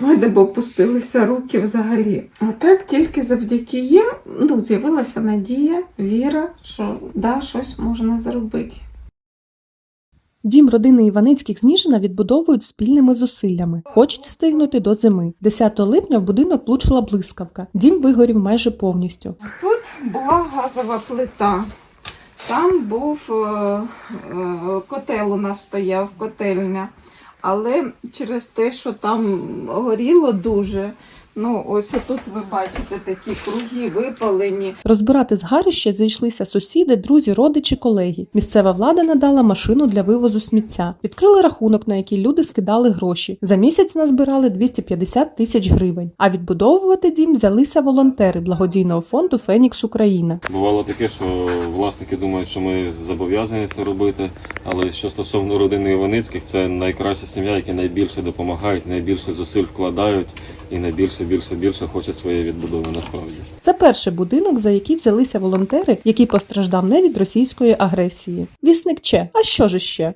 в мене б опустилися руки взагалі. А так тільки завдяки їм ну, з'явилася надія, віра, що да, щось можна зробити. Дім родини Іваницьких з Ніжина відбудовують спільними зусиллями. Хочуть встигнути до зими. 10 липня в будинок влучила блискавка. Дім вигорів майже повністю. Тут була газова плита. Там був е, е, котел у нас стояв, котельня. Але через те, що там горіло дуже, ну ось тут ви бачите такі круги випалені. Розбирати згарище зайшлися сусіди, друзі, родичі, колеги. Місцева влада надала машину для вивозу сміття. Відкрили рахунок, на який люди скидали гроші. За місяць назбирали 250 тисяч гривень. А відбудовувати дім взялися волонтери благодійного фонду Фенікс Україна. Бувало таке, що власники думають, що ми зобов'язані це робити. Але що стосовно родини Іваницьких, це найкраща сім'я, які найбільше допомагають, найбільше зусиль вкладають і не більше, більше більше хоче своєї відбудови насправді. Це перший будинок, за який взялися волонтери, який постраждав не від російської агресії. Вісник Че, а що ж ще?